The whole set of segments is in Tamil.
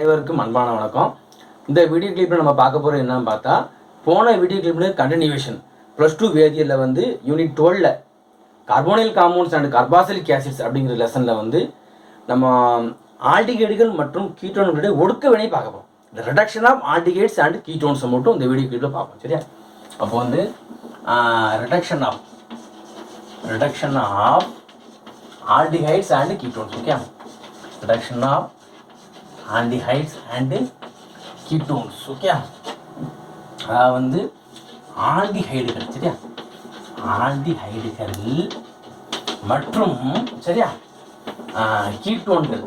அனைவருக்கும் அன்பான வணக்கம். இந்த வீடியோ கிளிப்பில் நம்ம பார்க்க போகிறது என்னன்னு பார்த்தா போன வீடியோ கிளிப்பில் கண்டினியூவேஷன் ப்ளஸ் டூ வேதியியலில் வந்து unit டுவெலில் carbonyl compounds and carboxylic acids அப்படிங்கிற லெசனில் வந்து நம்ம ஆல்டிகேடுகள் மற்றும் கீட்டோன்களுடைய ஒடுக்க வினை பார்க்க போகிறோம் இந்த ரிடக்ஷன் ஆஃப் ஆல்டிகேட்ஸ் அண்ட் கீட்டோன்ஸை மட்டும் இந்த வீடியோ கிளிப்பில் பார்ப்போம் சரியா? அப்போ வந்து reduction of reduction of aldehydes and ketones okay reduction of aldehydes and ketones okay அதாவது வந்து ஆல்டிஹைடுகள் சரியா? ஆல்டிஹைடுகள் மற்றும் சரியா? கீட்டோன்கள்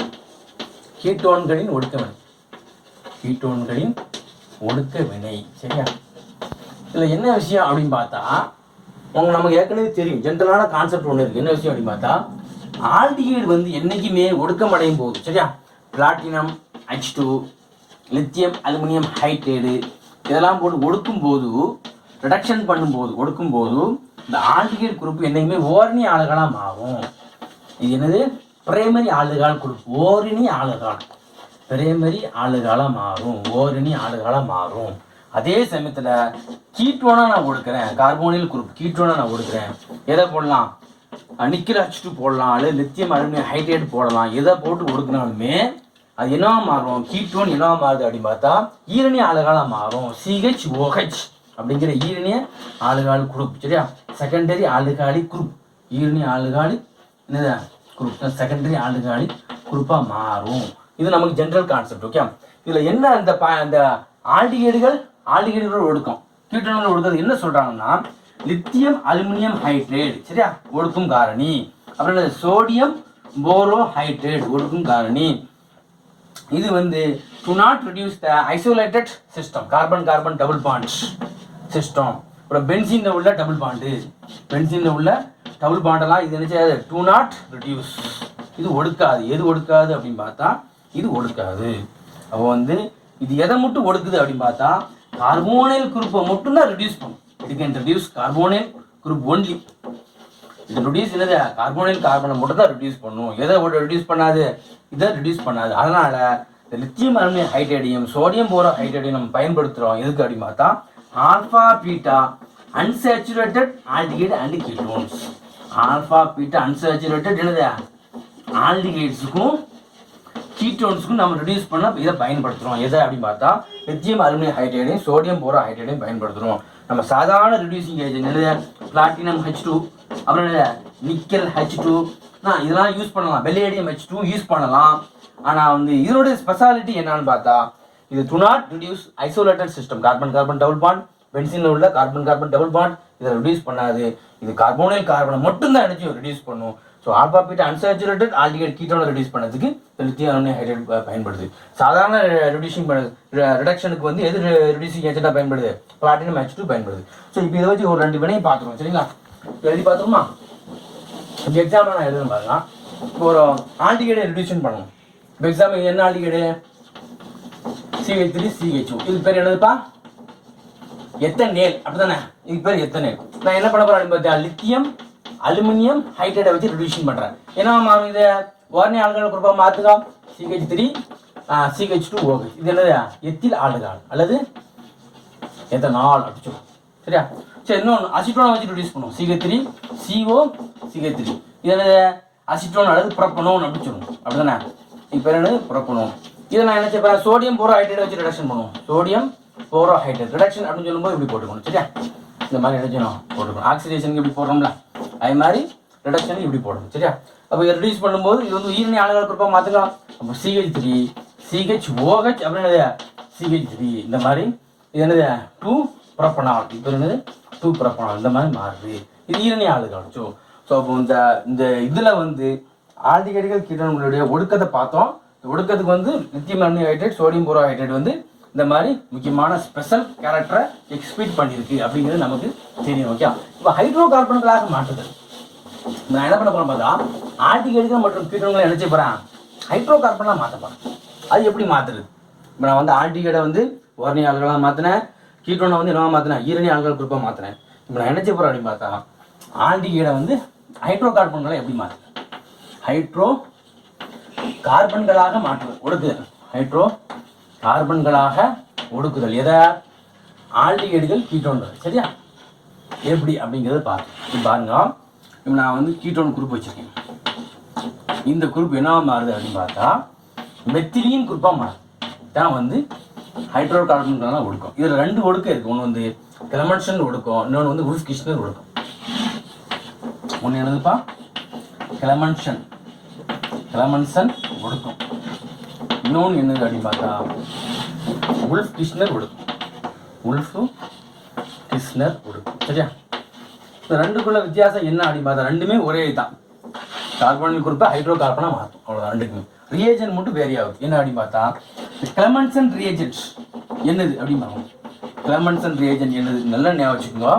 கீட்டோன்களின் ஒடுக்க வினை கீட்டோன்களின் ஒடுக்க வினை சரியா? இதில் என்ன விஷயம் அப்படின்னு பார்த்தா உங்க நமக்கு ஏற்கனவே தெரியும். ஜென்ரலான கான்செப்ட் ஒன்று இருக்குது என்ன விஷயம் அப்படின்னு பார்த்தா ஆல்டிஹைடு வந்து என்றைக்குமே ஒடுக்கம் அடையும் போது சரியா? Platinum H two lithium aluminium hydride இதெல்லாம் போட்டு ஒடுக்கும் போது ரிடக்ஷன் பண்ணும்போது ஒடுக்கும் போது இந்த ஆல்டிகேட் குரூப் என்னைக்குமே ஓரணி ஆளுகளாக மாறும். இது என்னது? பிரைமரி ஆளுகால் குரூப் ஓரணி ஆளுகால் பிரைமரி ஆளுகாலாக மாறும். ஓரணி ஆளுகாலாக மாறும். அதே சமயத்தில் கீட்டோனாக நான் கொடுக்குறேன் கார்போனில் குரூப் கீட்டோனாக நான் கொடுக்குறேன் எதை போடலாம்? நிக்கல் அச்சுட்டு போடலாம். அல்லது லித்தியம் அலுமினியம் ஹைட்ரேட் போடலாம். எதை போட்டு கொடுக்குனாலுமே அது என்னவா மாறும்? கீட்டோன் என்னவா மாறுது அப்படின்னு பார்த்தா ஈரணி ஆளுகாலாக மாறும். சிஹெச் ஓஹெச் அப்படிங்கிற ஈரணிய ஆளுகாலி குரூப் சரியா? செகண்டரி ஆளுகாலி குரூப் ஈரணி ஆளுகாலி என்னது? குரூப் செகண்டரி ஆளுகாலி குரூப்பாக மாறும். இது நமக்கு ஜென்ரல் கான்செப்ட் ஓகே இதில் என்ன அந்த ப அந்த ஆல்டிகேடுகள் ஆல்டிகேடுகள் ஒடுக்கம். கீட்டோன்கள் ஒடுக்கிறது என்ன சொல்கிறாங்கன்னா லித்தியம் அலுமினியம் ஹைட்ரேட் சரியா? ஒடுக்கும் காரணி. அப்புறம் சோடியம் போரோ ஹைட்ரேட் ஒடுக்கும் காரணி. இது வந்து to not reduce the isolated system carbon carbon double bond system அப்புறம் பென்சின்ல உள்ள டபுள் பாண்டு பென்சின்ல உள்ள டபுள் பாண்டெல்லாம் இது என்ன செய்யாது? டு நாட் ரிடியூஸ் இது ஒடுக்காது. எது ஒடுக்காது அப்படின்னு பார்த்தா இது ஒடுக்காது. அப்போ வந்து இது எதை மட்டும் ஒடுக்குது அப்படின்னு பார்த்தா கார்போனைல் குரூப்பை மட்டும் தான் பண்ணும். It can reduce carbonyl group only இது ரிடியூஸ் என்னது? கார்போனைல் கார்பனை மட்டும் தான் ரிடியூஸ் பண்ணும். எதை ரிடியூஸ் பண்ணாது? இதை ரிடியூஸ் பண்ணாது. அதனால இந்த லித்தியம் அலுமினியம் ஹைட்ரேடியம் சோடியம் போரோ ஹைட்ரேடியம் நம்ம பயன்படுத்துகிறோம் எதுக்கு அப்படின்னு பார்த்தா alpha beta unsaturated aldehyde and ketones alpha beta unsaturated என்னது? ஆல்டிகேட்ஸுக்கும் கீட்டோன்ஸுக்கும் நம்ம ரிடியூஸ் பண்ண இதை பயன்படுத்துகிறோம் எதை அப்படின்னு பார்த்தா லித்தியம் அலுமினியம் ஹைட்ரேடையும் சோடியம் போரோ ஹைட்ரேடையும் பயன்படுத்துகிறோம் நம்ம சாதாரண ரிடியூசிங் ஏஜென்ட் என்னது? பிளாட்டினம் ஹெச் டூ அப்புறம் என்னது? நிக்கல் ஹெச் டூ இதெல்லாம் யூஸ் பண்ணலாம். வெள்ளேடியம் ஹெச் டூ யூஸ் பண்ணலாம். ஆனால் வந்து இதனுடைய ஸ்பெஷாலிட்டி என்னன்னு பார்த்தா இது do not reduce isolated system carbon carbon double bond பென்சினில் உள்ள கார்பன் கார்பன் டபுள் பாண்ட் இதை ரிடியூஸ் பண்ணாது. இது கார்போனைல் கார்பனை மட்டும்தான் எனர்ஜி ரிடியூஸ் பண்ணும். So alpha beta unsaturated aldehyde கீட்டோனை reduce பண்ணதுக்கு லித்தியம் ஹைட்ரேட் பயன்படுது. சாதாரண ரெடியூசிங் பண்ண ரிடக்ஷனுக்கு வந்து எது ரெடியூசிங் ஏஜென்ட்டாக பயன்படுது? பிளாட்டினம் ஹெச் டூ பயன்படுது. ஸோ இப்போ இதை வச்சு ஒரு ரெண்டு வினையும் பார்த்துருவோம். சரிங்களா? எழுதி பார்த்துருமா இப்போ எக்ஸாம்பிள் நான் எழுதுறேன் பாருங்க. இப்போ ஒரு ஆல்டிகேடை ரெடியூஷன் பண்ணணும். இப்போ எக்ஸாம்பிள் என்ன ஆண்டிகேடு? சிஹெச் த்ரீ சிஹெச் இது பேர் என்னதுப்பா? எத்தனை நேல் அப்படிதானே இதுக்கு பேர் எத்தனேல். நான் என்ன பண்ண போறேன் பார்த்தா லித்தியம் அலுமினியம் ஹைட்ரேட்டை வச்சு ரிடியூஷன் பண்ணுறேன் என்ன மாறும் இது ஓர்னி ஆளுகள் குரூப்பாக மாற்றுக்கா CH three CH two okay இது என்னது? எத்தில் ஆளுகால் அல்லது எத்தனால்? அப்படி சொல்லுவோம். சரியா? சரி இன்னொன்று அசிட்டோனை வச்சு ரிடியூஸ் பண்ணுவோம் CH three CO CH three இது அசிட்டோன் அல்லது புறப்பனோன் அப்படின்னு சொல்லுவோம். அப்படிதானே? இப்போ என்னது? புறப்பணும் இதை நான் என்ன செய்யறேன் சோடியம் போரோ ஹைட்ரேட் வச்சு ரிடக்ஷன் பண்ணுவோம் சோடியம் போரோ ஹைட்ரேட் ரிடக்ஷன் அப்படின்னு சொல்லும்போது இப்படி போட்டுக்கணும். சரியா? இந்த மாதிரி ரிடக்ஷனும் போட்டுக்கணும். ஆக்சிடேஷனுக்கு இப்படி போடுறோம்ல. அது மாதிரி ரிடக்ஷனுக்கு இப்படி போடணும். சரியா? அப்போ ரிடியூஸ் பண்ணும்போது இது வந்து உயிரினை ஆளுகள் குறிப்பாக மாற்றுக்கலாம் அப்போ சிஹெச் த்ரீ சிஹெச் ஓஹெச் அப்படின்னு என்னது? சிஹெச் த்ரீ இந்த மாதிரி இது என்னது? Two propanol. இப்போ என்னது? சூப்பராக புறப்பனால் இந்த மாதிரி மாறுது. இது ஈரணி ஆளுகள். ஸோ ஸோ அப்போ இந்த இந்த இதில் வந்து ஆல்டிகேடுகள் கீட்டங்களுடைய ஒடுக்கத்தை பார்த்தோம். ஒடுக்கத்துக்கு வந்து lithium aluminium hydride sodium borohydride வந்து இந்த மாதிரி முக்கியமான ஸ்பெஷல் கேரக்டரை எக்ஸ்பீட் பண்ணியிருக்கு அப்படிங்கிறது நமக்கு தெரியும் ஓகே இப்போ ஹைட்ரோ கார்பன்களாக மாற்றுது நான் என்ன பண்ண போகிறேன் பார்த்தா ஆல்டிகேடுகள் மற்றும் கீட்டங்களை நினச்சி போகிறேன் ஹைட்ரோ கார்பனாக மாற்ற போகிறேன் அது எப்படி மாற்றுறது இப்போ நான் வந்து ஆல்டிகேடை வந்து ஓரணி மாற்றினேன் கீட்டோனை வந்து என்னவா மாற்றினேன் ஈரணி ஆண்கள் குரூப்பாக மாற்றினேன் இப்போ நான் நினைச்ச போகிறேன் அப்படின்னு பார்த்தா ஆண்டிகீடை வந்து ஹைட்ரோ கார்பன்களை எப்படி மாற்றுது ஹைட்ரோ கார்பன்களாக மாற்றுவது ஒடுக்குதல். ஹைட்ரோ கார்பன்களாக ஒடுக்குதல். எதை? ஆல்டிகைடுகள் கீட்டோன்கள் சரியா? எப்படி அப்படிங்கிறத பாருங்க பாருங்க. இப்போ நான் வந்து கீட்டோன் குரூப் வச்சுருக்கேன். இந்த குரூப் என்ன மாறுது அப்படின்னு பார்த்தா மெத்திலின் குரூப்பாக மாறுது. தான் வந்து ஹைட்ரோ கார்பன்களாக ஒடுக்கம். இதில் ரெண்டு ஒடுக்கம் இருக்குது ஒன்று வந்து கிளமன்சன் ஒடுக்கம் இன்னொன்று வந்து உல்ஃப் கிஷ்னர் ஒடுக்கம். ஒன்று என்னதுப்பா? கிளமன்ஷன். கிளமன்சன் ஒடுக்கம். இன்னொன்று என்னது அப்படின்னு பார்த்தா உல்ஃப் கிஷ்னர் ஒடுக்கம். உல்ஃபு கிஷ்னர் ஒடுக்கம். சரியா? இந்த ரெண்டுக்குள்ள வித்தியாசம் என்ன அப்படின்னு பார்த்தா ரெண்டுமே ஒரே தான் கார்பன் குறிப்பாக ஹைட்ரோ கார்பனாக மாற்றும் அவ்வளோ ரெண்டுக்குமே. ரியேஜன் மட்டும் வேரி ஆகுது. என்ன அப்படின்னு பார்த்தா கிளமன்சன் ரியேஜென்ட் என்னது அப்படின்னு கிளமன்சன் ரியேஜன் என்னது? நல்லா ஞாபகம் வச்சுக்கோங்க.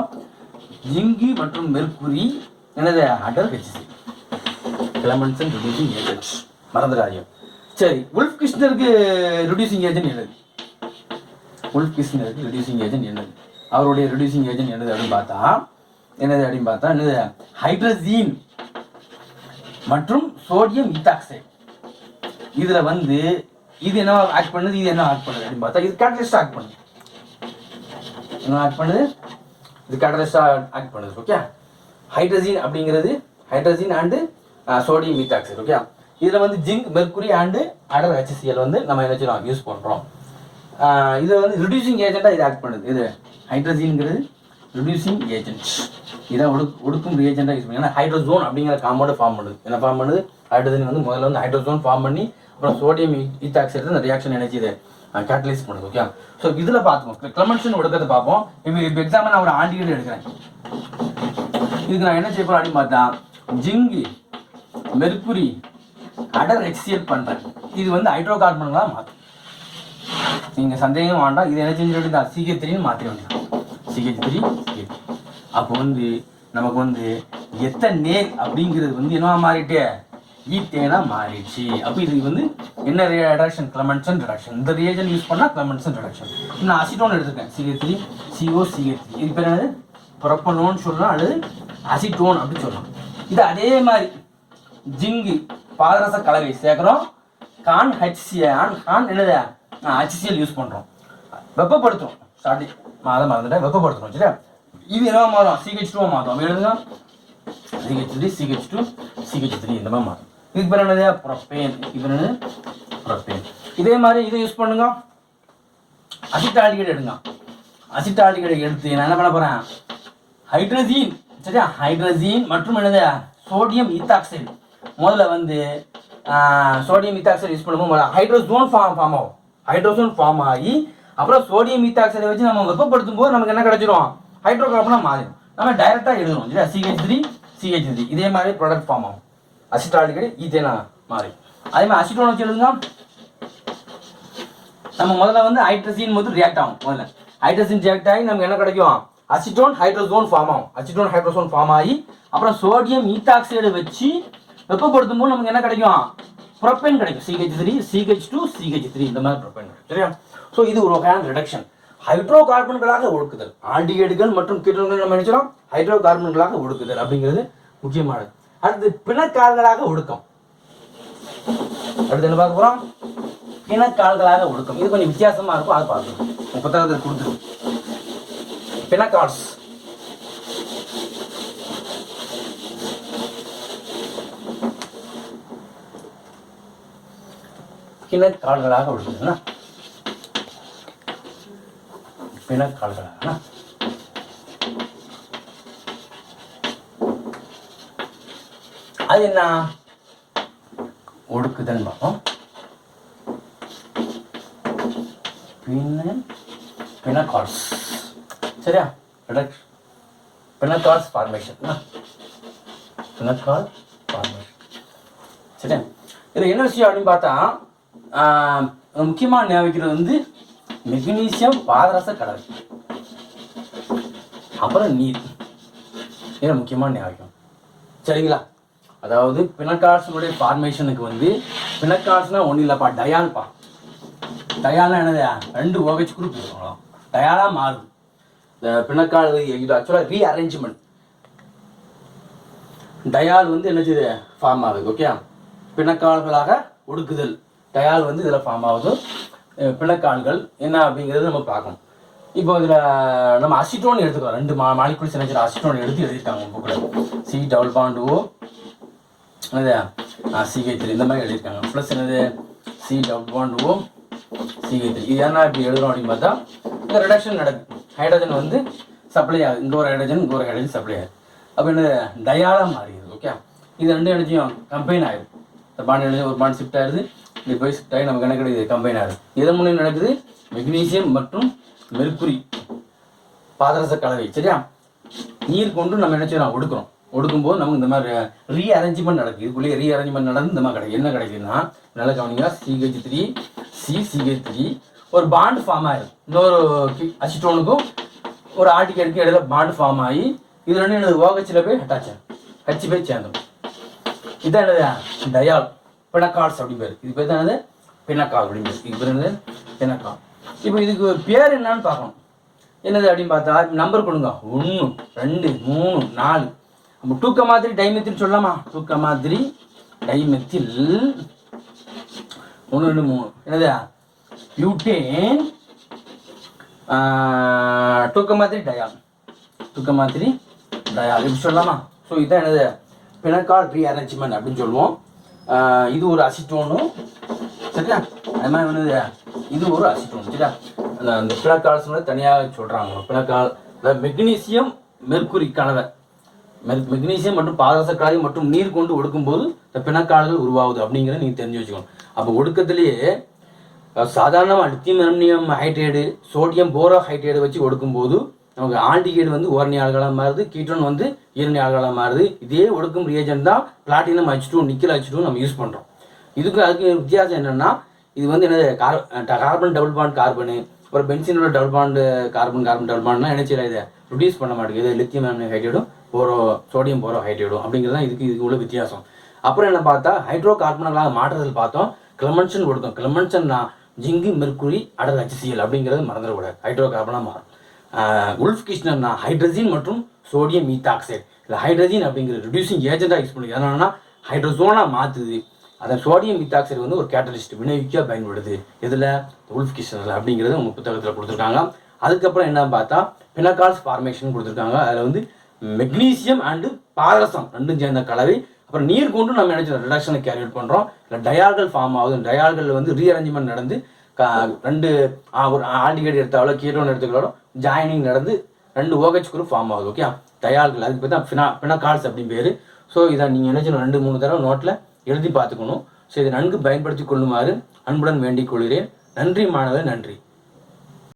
ஜிங்கி மற்றும் மெர்குரி என்னது? அடல் ஹெச்சி கிளமன்சன் ரிடியூசிங் ஏஜென்ட் மறந்துடாதீங்க. சரி உல்ஃப் கிருஷ்ணருக்கு ரிடியூசிங் ஏஜென்ட் என்னது? உல்ஃப் கிருஷ்ணருக்கு ரிடியூசிங் ஏஜென்ட் என்னது? அவருடைய ரிடியூசிங் ஏஜென்ட் என்னது அப்படின்னு பார்த்தா என்னது அப்படின்னு பார்த்தா என்னது? ஹைட்ரஜீன் மற்றும் சோடியம் இத்தாக்சைடு இதுல வந்து இது என்ன ஆக்ட் பண்ணுது இது என்ன ஆக்ட் பண்ணுது அப்படின்னு பார்த்தா இது கேட்டலிஸ்ட் ஆக்ட் பண்ணுது. என்ன ஆக்ட் பண்ணுது? இது கேட்டலிஸ்டா ஆக்ட் பண்ணுது ஓகே ஹைட்ரஜின் அப்படிங்கிறது hydrazine and sodium methoxide okay இதில் வந்து ஜிங்க் மெர்குரி அண்டு அடர் ஹெச்சிஎல் வந்து நம்ம என்ன செய்யலாம் யூஸ் பண்ணுறோம் uh, இதில் வந்து ரிடியூசிங் ஏஜென்ட்டாக இது ஆக்ட் பண்ணுது. இது ஹைட்ரஜின்ங்கிறது ரிடியூசிங் ஏஜென்ட் இதை ஒடுக் ஒடுக்கும் ரியேஜென்ட்டாக யூஸ் பண்ணி ஏன்னா ஹைட்ரோசோன் அப்படிங்கிற காம்பவுண்டு ஃபார்ம் பண்ணுது. என்ன ஃபார்ம் பண்ணுது? ஹைட்ரஜன் வந்து முதல்ல வந்து ஹைட்ரோசோன் ஃபார்ம் பண்ணி அப்புறம் சோடியம் ஈத்தாக்சைடு அந்த ரியாக்ஷன் இதை கேட்டலைஸ் பண்ணுது. ஓகே ஸோ இதில் பார்த்துக்கோம் கிளமன்ஷன் ஒடுக்கிறத பார்ப்போம். இப்போ இப்போ எக்ஸாம்பிள் நான் ஒரு ஆண்டிகேட் எடுக்கிறேன். இதுக்கு நான் என்ன செய்ய போகிறேன் அப்படின்னு பார்த்தா ஜிங்கு மெர்குரி அடர் எக்ஸியல் பண்ணுறேன் இது வந்து ஹைட்ரோ கார்பன்களாக மாற்றும் நீங்கள் சந்தேகம் வேண்டாம். இது என்ன செஞ்சு வேண்டியதா சிகே த்ரீன்னு மாற்றி வேண்டியது சிகே த்ரீ அப்போ வந்து நமக்கு வந்து எத்தனை நேர் அப்படிங்கிறது வந்து என்னவா மாறிட்டு? ஈத்தேனா மாறிடுச்சு. அப்போ இதுக்கு வந்து என்ன ரிடக்ஷன் கிளமன்சன் ரிடக்ஷன் இந்த ரியேஜன் யூஸ் பண்ணால் கிளமன்சன் ரிடக்ஷன் நான் அசிட்டோன் எடுத்துருக்கேன். CH three CO CH three இது பேர் என்னது? புரப்பனோன்னு சொல்லலாம் அல்லது அசிட்டோன் அப்படின்னு சொல்லலாம். இது அதே மாதிரி ஜிங்கு பாதரச கலவை சேர்க்குறோம். கான் ஹெச்சிஎல் கான் என்னது? ஹெச்சிஎல் யூஸ் பண்ணுறோம் வெப்பப்படுத்துறோம் ஸ்டார்டிங் அதை மறந்துட்டேன். வெப்பப்படுத்துறோம் சரியா? இது என்னவா மாறும்? சிஹெச் டூ மாறும். அப்படி எழுதுங்க CH three CH two CH three இந்த மாதிரி மாறும். இதுக்கு பேர் என்னது? ப்ரொப்பேன். இது பேர் என்னது? ப்ரொப்பேன். இதே மாதிரி இதை யூஸ் பண்ணுங்க. அசிட்டாலிகேட் எடுங்க. அசிட்டாலிகேட் எடுத்து நான் என்ன பண்ண போறேன்? ஹைட்ரஜீன். சரியா? ஹைட்ரஜீன் மற்றும் என்னது? சோடியம் ஈத்தாக்சைடு முதல்ல வந்து சோடியம் ஈத்தாக்சைடு யூஸ் பண்ணும்போது ஹைட்ரோசோன் ஃபார்ம் ஃபார்ம் ஆகும். ஹைட்ரோசோன் ஃபார்ம் ஆகி அப்புறம் சோடியம் ஈத்தாக்சைடை வச்சு நம்ம வெப்பப்படுத்தும் போது நமக்கு என்ன கிடைச்சிரும்? ஹைட்ரோ கார்பனாக மாறிடும் நம்ம டைரெக்டாக எழுதணும். இல்லையா? சிஹெச் த்ரீ சிஹெச் த்ரீ இதே மாதிரி ப்ராடக்ட் ஃபார்ம் ஆகும். அசிட்டாலிகேட் ஈத்தேனா மாறி. அதே மாதிரி அசிட்டோன் வச்சு எழுதுங்க நம்ம முதல்ல வந்து ஹைட்ரசின் வந்து ரியாக்ட் ஆகும். முதல்ல. ஹைட்ரசின் ரியாக்ட் ஆகி நமக்கு என்ன கிடைக்கும்? அசிட்டோன் ஹைட்ரோசோன் ஃபார்ம் ஆகும். அசிட்டோன் ஹைட்ரோசோன் ஃபார்ம் ஆகி அப்புறம் சோடியம் ஈத்தாக்சைடு வச்சு வெப்பப்படுத்தும் போது நமக்கு என்ன கிடைக்கும்? ப்ரொப்பைன் கிடைக்கும். CH three CH two CH three இந்த மாதிரி ப்ரொப்பேன் சரியா? ஸோ இது ஒரு வகையான ரிடக்ஷன் ஹைட்ரோ கார்பன்களாக ஒடுக்குதல் ஆண்டிகேடுகள் மற்றும் கீட்டன்கள் நம்ம நினைச்சோம். ஹைட்ரோ கார்பன்களாக ஒடுக்குதல் அப்படிங்கிறது முக்கியமானது. அடுத்து பிணக்கால்களாக ஒடுக்கம் அடுத்து என்ன பார்க்க போறோம்? பிணக்கால்களாக ஒடுக்கம் இது கொஞ்சம் வித்தியாசமா இருக்கும். அதை பார்க்கணும் உங்க புத்தகத்தை கொடுத்துரும் பிணக்கால்ஸ். கிணக்கால்களாக ஒடுக்குதுன்னா பிணக்கால்களாக அது என்ன? ஒடுக்குதல் பார்ப்போம் பின்ன பினகால்ஸ் சரியா? Reduction pinacols formation pinacol formation சரியா? இதில் என்ன விஷயம் அப்படின்னு பார்த்தா முக்கியமாக ஞாபகிக்கிறது வந்து மெக்னீசியம் பாதரச கலவை. அப்புறம் நீர். இதில் முக்கியமான ஞாபகம் சரிங்களா? அதாவது பினக்கால்ஸுடைய ஃபார்மேஷனுக்கு வந்து பினக்கால்ஸ்னா ஒன்றும் இல்லைப்பா டயால்ப்பா டயால்னா என்னது? ரெண்டு ஓகேஜ் குரூப் டயாலாக மாறுது. இந்த பிணக்கால் இது ஆக்சுவலாக ரீஅரேஞ்ச்மெண்ட் டயால் வந்து என்ன செய்யுது? ஃபார்ம் ஆகுது. ஓகே பிணக்கால்களாக ஒடுக்குதல். டயால் வந்து இதில் ஃபார்ம் ஆகுது. பிணக்கான்கள் பிணக்கால்கள் என்ன அப்படிங்கிறது நம்ம பார்க்கணும். இப்போ இதில் நம்ம அசிட்டோன் எடுத்துக்கலாம். ரெண்டு மா மாலிகுல்ஸ் நினைக்கிற அசிட்டோன் எடுத்து எழுதியிருக்காங்க புக்கில் சி டபுள் பாண்ட் ஓ என்னது? சிகே த்ரீ இந்த மாதிரி எழுதியிருக்காங்க. ப்ளஸ் என்னது? C double bond O CK three இது என்ன இப்படி எழுதுறோம் அப்படின்னு பார்த்தா இந்த ரிடக்ஷன் நடக்குது ஹைட்ரஜன் வந்து சப்ளை ஆகுது. இங்கே ஒரு ஹைட்ரஜன் இங்கே ஒரு ஹைட்ரஜன் சப்ளை ஆகுது. அப்போ என்னது? டயாலாக மாறிடுது ஓகே இது ரெண்டு எனர்ஜியும் கம்பைன் ஆயிடுது இந்த பாண்ட் எனர்ஜி ஒரு பாண்ட் ஷிஃப்ட் ஆயிடுது. இப்படி போய் டை நமக்கு என்ன கிடைக்குது கம்பைன் ஆகுது. இதன் மூலம் நடக்குது மெக்னீசியம் மற்றும் மெர்குரி பாதரச கலவை சரியா? நீர் கொண்டு நம்ம என்ன செய்யலாம்? ஒடுக்கிறோம். ஒடுக்கும்போது நமக்கு இந்த மாதிரி ரீ அரேஞ்ச்மெண்ட் நடக்குது. இதுக்குள்ளேயே ரீ அரேஞ்ச்மெண்ட் நடந்து இந்த மாதிரி கிடைக்கும் என்ன கிடைக்குதுன்னா நல்ல கவனிங்க. CH three C CH three ஒரு பாண்ட் ஃபார்ம் ஆயிடும் இன்னொரு அசிட்டோனுக்கும் ஒரு ஆர்டிகலுக்கு இடையில பாண்ட் ஃபார்ம் ஆகி இது ரெண்டு எனது ஓகச்சில் போய் அட்டாச் ஆகும். ஹச்சி போய் சேர்ந்துடும் இதான் என்னது? டயால் பிணக்கால்ஸ் அப்படின்னு பேர். இது பேர் தான் என்னது? பிணக்கால் அப்படின்னு பேர். இது பேர் என்னது? பிணக்கால். இப்போ இதுக்கு பேர் என்னன்னு பார்க்கணும். என்னது அப்படின்னு பார்த்தா நம்பர் கொடுங்க. ஒன்று ரெண்டு மூணு நாலு. நம்ம டூக்க மாதிரி டைமெத்தில் சொல்லலாமா? டூக்க மாதிரி டைமெத்தில் ஒன்று ரெண்டு மூணு. என்னது? பியூட்டேன் டூக்க மாதிரி டயால் தூக்க மாதிரி டயால் இப்படி சொல்லலாமா? ஸோ இதுதான் என்னது? பிணக்கால் ரீஅரேஞ்ச்மெண்ட் அப்படின்னு சொல்லுவோம். இது ஒரு அசிட்டோனும் சரியா அது மாதிரி என்னது இது ஒரு அசிட்டோன் சரியா அந்த அந்த பிணக்கால்ஸ் தனியாக சொல்கிறாங்க பிணக்கால் அதாவது மெக்னீசியம் மெர்குரி கலவை மெக்னீசியம் மற்றும் பாதரச கலவை மற்றும் நீர் கொண்டு ஒடுக்கும்போது இந்த பிணக்கால்கள் உருவாகுது அப்படிங்கிறத நீங்கள் தெரிஞ்சு வச்சுக்கணும் அப்போ ஒடுக்கத்திலேயே சாதாரணமாக lithium aluminium hydride sodium borohydride வச்சு ஒடுக்கும்போது நமக்கு ஆல்டிகேடு வந்து ஓரணி ஆள்களாக மாறுது கீட்டோன் வந்து ஈரணி ஆள்களாக மாறுது. இதே ஒடுக்கும் ரியேஜன் தான் பிளாட்டினம் அச்சிட்டும் நிக்கல் அச்சிட்டும் நம்ம யூஸ் பண்ணுறோம் இதுக்கு அதுக்கு வித்தியாசம் என்னென்னா இது வந்து என்னது car carbon double bond carbon ஒரு பென்சினோட double bond carbon carbon double பாண்ட்னா என்ன செய்யலாம் இதை ரிடியூஸ் பண்ண மாட்டேங்குது. லித்தியம் ஹைட்ரேடும் போரோ சோடியம் போரோ ஹைட்ரேடும் அப்படிங்கிறது தான் இதுக்கு இதுக்கு உள்ள வித்தியாசம். அப்புறம் என்ன பார்த்தா ஹைட்ரோ கார்பன்களாக மாற்றுறதில் பார்த்தோம் கிளமன்சன் கொடுக்கும் கிளமன்சன்னா ஜிங்கு மெர்குரி அடர் HCl அப்படிங்கிறது மறந்துடக்கூடாது. ஹைட்ரோ கார்பனாக மாறும். உல்ஃப் கிருஷ்ணன்னா ஹைட்ரஜன் மற்றும் சோடியம் மீத்தாக்சைடு இல்லை ஹைட்ரஜன் அப்படிங்கிற ரிடியூசிங் ஏஜென்ட்டாக யூஸ் பண்ணுது. என்னன்னா ஹைட்ரஜோனாக மாற்றுது அதை சோடியம் மீத்தாக்சைடு வந்து ஒரு கேட்டலிஸ்ட் வினைவிக்க பயன்படுது. இதில் உல்ஃப் கிருஷ்ணரில் அப்படிங்கிறது உங்கள் புத்தகத்தில் கொடுத்துருக்காங்க. அதுக்கப்புறம் என்ன பார்த்தா பினகால்ஸ் ஃபார்மேஷன் கொடுத்துருக்காங்க. அதில் வந்து மெக்னீசியம் அண்டு பாரசம் ரெண்டும் சேர்ந்த கலவை. அப்புறம் நீர் கொண்டு நம்ம என்ன ரிடக்ஷனை கேரி அவுட் பண்ணுறோம் இல்லை டயால்கள் ஃபார்ம் ஆகுது. டயால்கள் வந்து ரீஅரேஞ்ச்மெண்ட் நடந்து ரெண்டு ஒரு ஆண்டிகேட் எடுத்தாலோ கீட்டோன் எடுத்துக்கலோ ஜாயினிங் நடந்து ரெண்டு ஓகேச் குரூப் ஃபார்ம் ஆகுது ஓகே டயால்கள் அதுக்கு பேர் தான் பினா பினகால்ஸ் அப்படின்னு பேர். ஸோ இதை நீங்கள் என்ன செய்யணும் ரெண்டு மூணு தடவை நோட்டில் எழுதி பார்த்துக்கணும். ஸோ இதை நன்கு பயன்படுத்தி கொள்ளுமாறு அன்புடன் வேண்டிக் கொள்கிறேன். நன்றி மாணவர் நன்றி.